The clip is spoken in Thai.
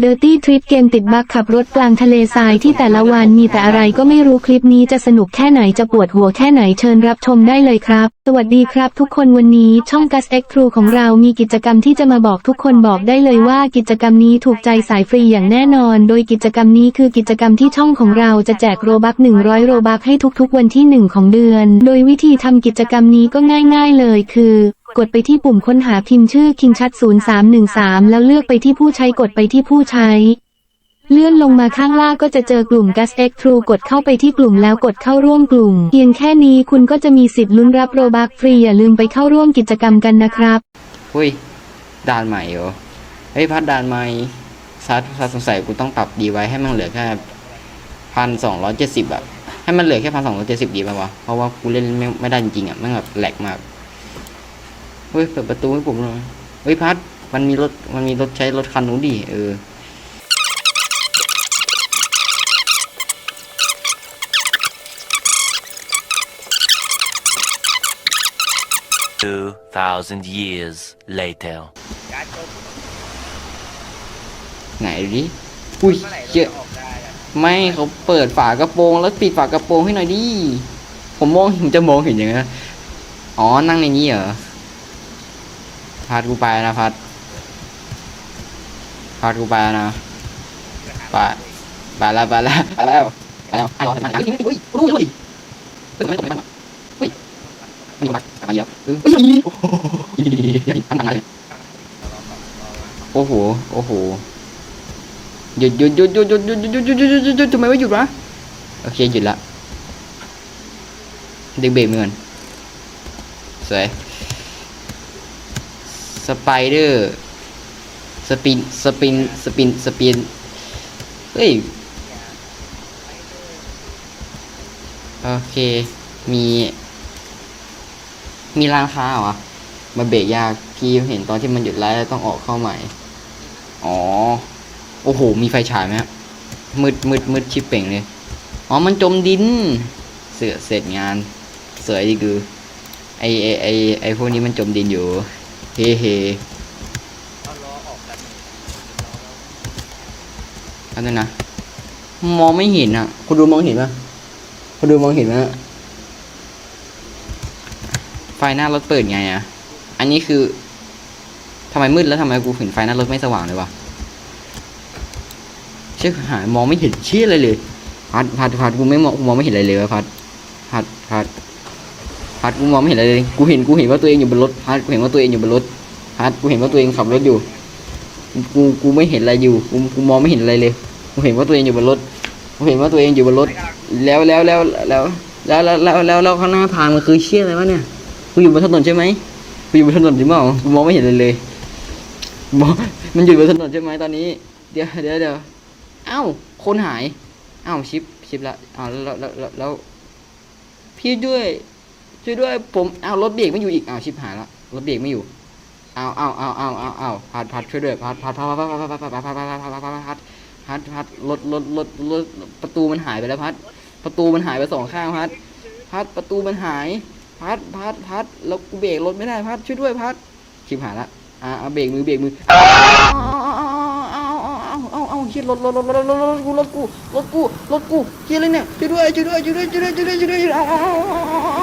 เดอร์ตี้ทริปเกมติดบักขับรถกลางทะเลทรายที่แต่ละวันมีแต่อะไรก็ไม่รู้คลิปนี้จะสนุกแค่ไหนจะปวดหัวแค่ไหนเชิญรับชมได้เลยครับ สวัสดีครับทุกคนวันนี้ช่อง g a s X True ของเรามีกิจกรรมที่จะมาบอกทุกคนบอกได้เลยว่ากิจกรรมนี้ถูกใจสายฟรีอย่างแน่นอน โดยกิจกรรมนี้คือกิจกรรมที่ช่องของเราจะแจกโรบัค100 โรบัคให้ทุกๆ วันที่ 1 ของเดือน โดยวิธีทำกิจกรรมนี้ก็ง่าย ๆเลยคือ กดไปที่ปุ่มค้นหาพิมพ์ชื่อ King Chat 0313 แล้วเลือกไปที่ผู้ใช้กดไปที่ผู้ใช้ เลื่อนลงมาข้างล่างก็จะเจอกลุ่ม Gas X True กดเข้าไปที่กลุ่มแล้วกดเข้าร่วมกลุ่ม เพียงแค่นี้คุณก็จะมีสิทธิ์ลุ้นรับโรบัคฟรีอย่าลืมไปเข้าร่วมกิจกรรมกันนะครับอุ้ยด่านใหม่เหรอเฮ้ยพัดด่านใหม่ซัดซัดสงสัยกูต้องปรับดีไว้ให้มันเหลือแค่พันสองร้อยเจ็ดสิบอะให้มันเหลือแค่พันสองร้อยเจ็ดสิบดีป่าวะเพราะว่ากูเล่นไม่ไม่ได้จริงๆอะมันแบบแหลกมาก เฮ้ยเปิดประตูให้ผมหน่อยเฮ้ยพัดมันมีรถมันมีรถใช้รถคันนู้นดิเออ2,000 years later. ไหนดูดิอุ้ยเยอะไม่เขาเปิดฝากระโปรงแล้วปิดฝากระโปรงให้หน่อยดิ ผมมองเห็นจะมองเห็นยังไงนะอ๋อ นั่งในนี้เหรอ พัดกูไปนะพัดพัดกูไปนะไปไปแล้วไปแล้วไปแล้วไปแล้วไอ้รอทำไมอุ้ยรู้เลยเฮ้ยไม่ตกไม่ตกเฮ้ยมันอยู่บักมาเยอะเออเฮ้ยโอ้โหทำทางอะไรโอ้โหโอ้โหหยุดหยุดหยุดหยุดหยุดหยุดหยุดหยุดหยุดหยุดหยุดหยุดทำไมไม่หยุดวะโอเคหยุดละดึงเบรกมือก่อนสวย สไปเดอร์สปินสปินสปินสปินเฮ้ยโอเค มี มีร้านค้าเหรอมาเบรกยากพี่เห็นตอนที่มันหยุดไลฟ์แล้วต้องออกเข้าใหม่ อ๋อ โอ้โห มีไฟฉายไหมมืดมืดมืดชิบเป่งเลย อ๋อ มันจมดิน เสือเสร็จงานสวยดีคือไอไอไอไอพวกนี้มันจมดินอยู่ เฮ้เฮ้อันนั้นนะมองไม่เห็นอะ คุณดูมองเห็นปะคุณดูมองเห็นไหมไฟหน้ารถเปิดไงอะ อันนี้คือทำไมมืดแล้วทำไมกูเห็นไฟหน้ารถไม่สว่างเลยวะเชื่อหายมองไม่เห็นเชี่ยอะไรเลยพัดพัดพัดกูไม่มองกูมองไม่เห็นอะไรเลยวะพัดพัดพัด พัดกูมองไม่เห็นอะไรเลยกูเห็นกูเห็นว่าตัวเองอยู่บนรถพัดกูเห็นว่าตัวเองอยู่บนรถพัดกูเห็นว่าตัวเองขับรถอยู่กูกูไม่เห็นอะไรอยู่กูกูมองไม่เห็นอะไรเลยกูเห็นว่าตัวเองอยู่บนรถกูเห็นว่าตัวเองอยู่บนรถ แล้วแล้วแล้วแล้วแล้วแล้วแล้วแล้วข้างหน้าทางมันคือเชี่ยอะไรวะเนี่ยกูอยู่บนถนนใช่ไหมกูอยู่บนถนนจริงเปล่ากูมองไม่เห็นเลยเลยมองมันอยู่บนถนนใช่ไหมตอนนี้ เดี๋ยวเดี๋ยวเดี๋ยวเอ้าคนหายเอ้าชิปชิปละอ้าวแล้วแล้วแล้วพี่ด้วย ช่วยด้วยผมเอารถเบรกไม่อยู่อีกเอาชิปหายละรถเบรกไม่อยู่เอาวอ้าวอ้าวอ้าวอ้าวอ้าพัดพัดช่วยด้วยพัดพัดพัดพัดพัดพัดพัดพัดพัดพัดพัดพัดพัดพัดพัดรถรถรถรถประตูมันหายไปแล้วพัด ประตูมันหายไปสองข้างพัด พัดประตูมันหาย พัดพัดพัดแล้วกูเบรกรถไม่ได้พัดช่วยด้วยพัดชิปหายละอ่าเอาเบรกมือเบรกมือเฮียรถรถรถรถรถรถกูรถกูรถกูรถกูเฮียอะไรเนี่ยช่วยด้วยช่วยด้วยช่วยด้วยช่วยด้วยช่วยด้วยช่วยด้วย